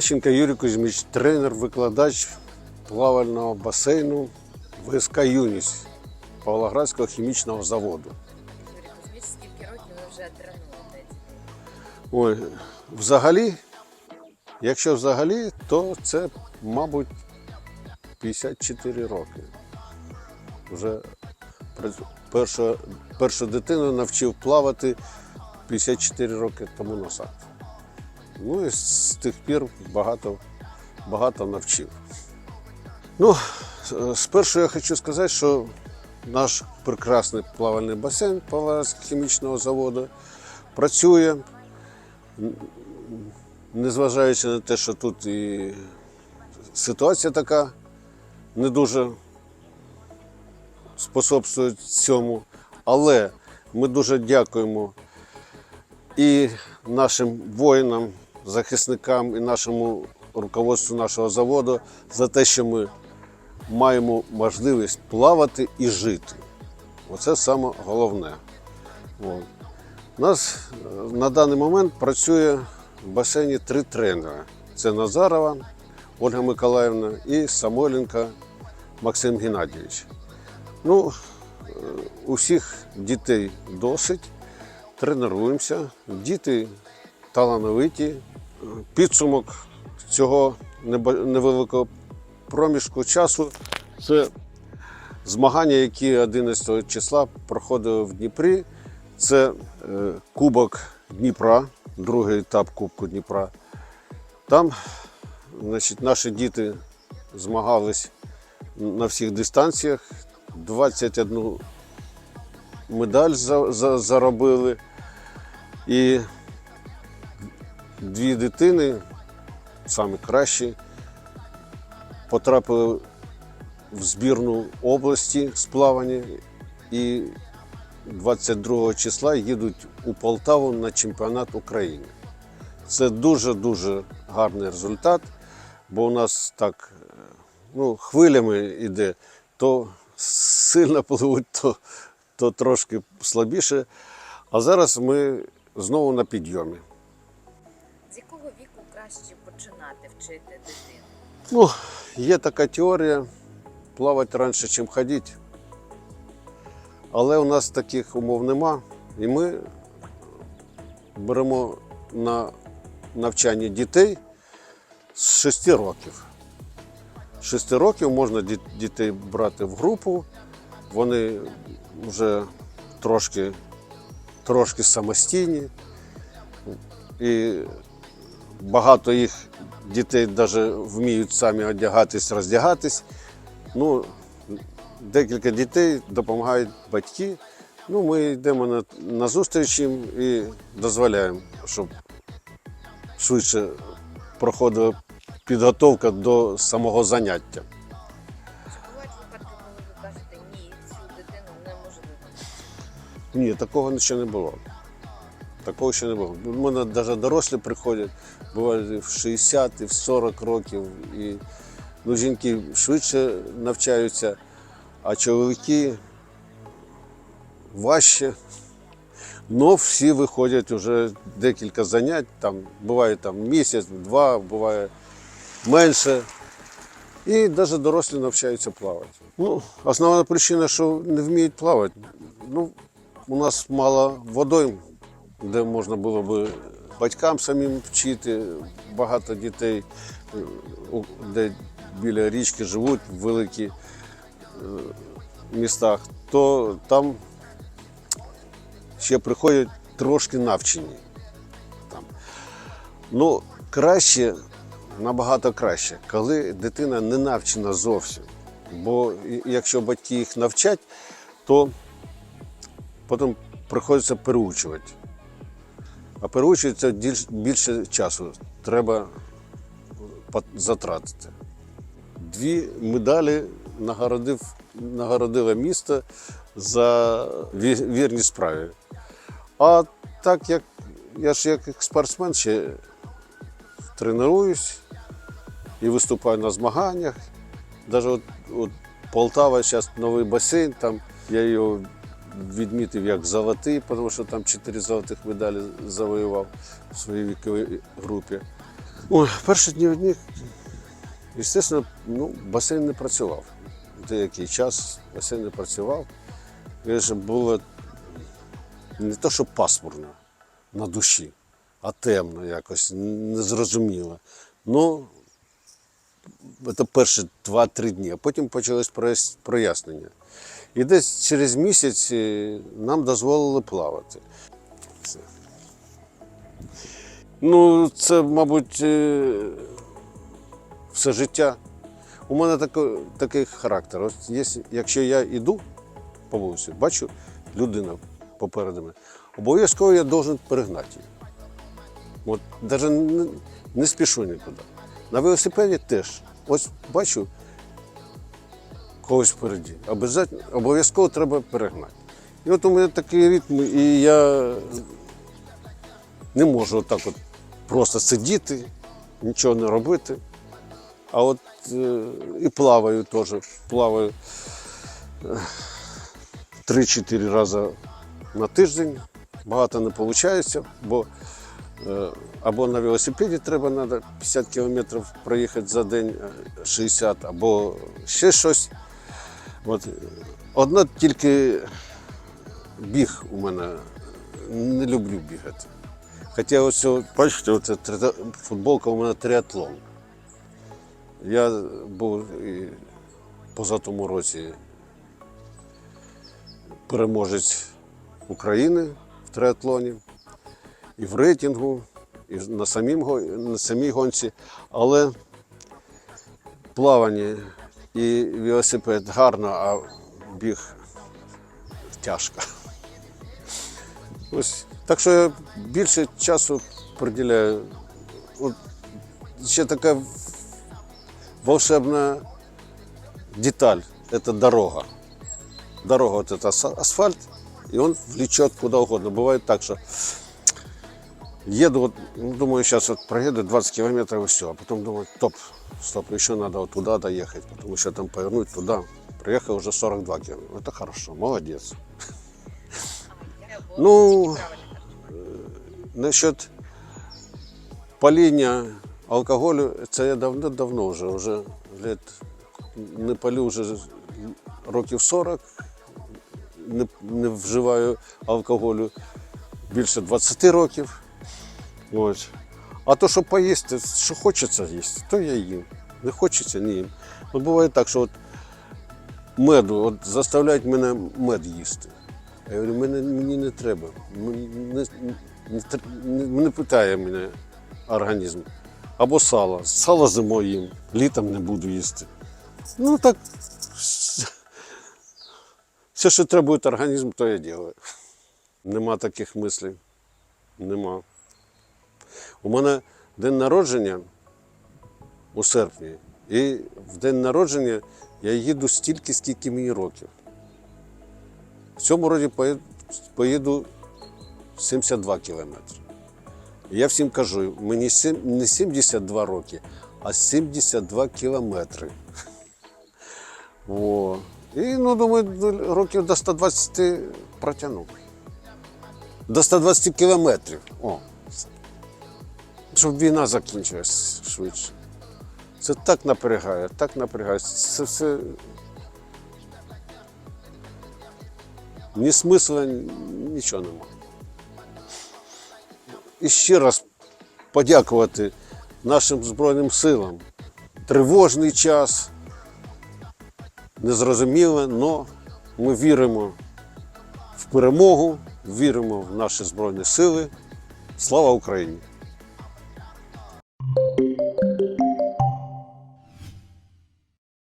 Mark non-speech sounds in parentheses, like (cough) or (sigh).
Дащенко Юрій Кузьміч, тренер, викладач плавального басейну ВСК Юність Павлоградського хімічного заводу. Юрій Кузьміч, скільки років ви вже тренуєте? Ой, взагалі, якщо взагалі, то це, мабуть, 54 роки. Вже першу, першу дитину навчив плавати 54 роки тому назад. Ну і з тих пір багато, багато навчив. Ну, спершу я хочу сказати, що наш прекрасний плавальний басейн Павлоградського хімічного заводу працює незважаючи на те, що тут і ситуація така не дуже способствує цьому. Але ми дуже дякуємо і нашим воїнам, захисникам, і нашому руководству нашого заводу за те, що ми маємо можливість плавати і жити. Оце саме головне. От. У нас е, на даний момент працює в басейні три тренера: це Назарова Ольга Миколаївна і Самойленко Максим Геннадійович. Ну, е, усіх дітей досить, тренуємося, діти талановиті. Підсумок цього невеликого проміжку часу це змагання, які 11 числа проходили в Дніпрі. Це е, Кубок Дніпра, другий етап Кубку Дніпра. Там значить, наші діти змагались на всіх дистанціях. 21 медаль за, за, заробили. І дві дитини, самі кращі, потрапили в збірну області з плавання. І 22 числа їдуть у Полтаву на чемпіонат України. Це дуже-дуже гарний результат, бо у нас так ну, хвилями йде, то сильно (laughs) пливуть, то, то трошки слабіше. А зараз ми знову на підйомі. Краще починати вчити дитину? Ну, є така теорія плавати раніше, ніж ходити. Але у нас таких умов нема. І ми беремо на навчання дітей з 6 років. З 6 років можна дітей брати в групу, вони вже трошки, трошки самостійні. І багато їх дітей навіть вміють самі одягатись, роздягатись. Ну, декілька дітей допомагають батьки. Ну, ми йдемо на, на зустріч їм і дозволяємо, щоб швидше проходила підготовка до самого заняття. Бувають випадки, коли ви кажете, ні, цю дитину неможливо? Ні, такого ще не було. Такого ще не було. У мене навіть дорослі приходять, бувають в 60, і в 40 років. І, ну, жінки швидше навчаються, а чоловіки важче. Но всі виходять вже декілька занять, там буває там місяць, два, буває менше. І навіть дорослі навчаються плавати. Ну, основна причина, що не вміють плавати. Ну, у нас мало водойм, де можна було би батькам самим вчити. Багато дітей, де біля річки живуть в великих е, містах, то там ще приходять трошки навчені. Там. Ну, краще, набагато краще, коли дитина не навчена зовсім. Бо якщо батьки їх навчать, то потім приходиться переучувати. А діль- більше часу треба затратити. Дві медалі нагородив, нагородило місто за ві- вірність справі. А так як я ж як спортсмен ще тренуюсь і виступаю на змаганнях. Навіть от, от Полтава зараз новий басейн, там я його відмітив як золотий, тому що там чотири золотих медалі завоював в своїй віковій групі. Ой, перші дні одні, звісно, ну, басейн не працював. Деякий час басейн не працював. Вже було не то, що пасмурно на душі, а темно якось, незрозуміло. Ну, це перші 2-3 дні, а потім почалось прояснення. І десь через місяць е, нам дозволили плавати. Все. Ну, це, мабуть, е, все життя. У мене тако- такий характер. От є- якщо я йду по вулиці, бачу людину попереду мене, обов'язково я должен перегнати її. От навіть не, не спішу нікуди. На велосипеді теж. Ось бачу когось впереді. Обов'язково- треба перегнати. І от у мене такий ритм, і я не можу отак от просто сидіти, нічого не робити. А от е, і плаваю теж. Плаваю е, 3-4 рази на тиждень. Багато не виходить, бо е, або на велосипеді треба треба 50 кілометрів проїхати за день, е, 60, або ще щось. От, е, одна тільки біг у мене. Не люблю бігати. Хоча ось, бачите, оце футболка у мене триатлон. Я був і позатому році переможець України в триатлоні, і в рейтингу, і на, самім, го- на самій гонці. Але плавання і велосипед гарно, а біг тяжко. Ось. Так що я більше часу приділяю. От ще така в- волшебна деталь – это дорога. Дорога вот это ас- асфальт, и он влечет куда угодно. Бывает так, что еду, вот, ну, думаю, сейчас вот проеду 20 километров и все, а потом думаю, топ, стоп, еще надо вот туда доехать, потому что там повернуть туда. Приехал уже 42 километра. Это хорошо, молодец. Ну, тільки. Насчет паління алкоголю, це я давно-давно вже, вже лет, не палю вже років 40, не, не вживаю алкоголю більше 20 років. Ось. А то, що поїсти, що хочеться їсти, то я їм. Не хочеться, їм. От буває так, що от меду, от заставляють мене мед їсти. Я говорю, мене, мені не треба. М- Не, не, не, питає мене організм. Або сало. Сало зимою їм, літом не буду їсти. Ну так. (laughs) Все, що треба організм, то я роблю. Нема таких мислей. Нема. У мене день народження у серпні. І в день народження я їду стільки, скільки мені років. В цьому році поїду, поїду 72 кілометри. Я всім кажу, мені не 72 роки, а 72 кілометри. (laughs) О. І ну, думаю, років до 120 протягну. До 120 кілометрів. О. Щоб війна закінчилась швидше. Це так напрягає, так напрягає. Це все ні смисла, нічого нема. І ще раз подякувати нашим Збройним силам. Тривожний час, незрозуміло, але ми віримо в перемогу, віримо в наші Збройні сили. Слава Україні!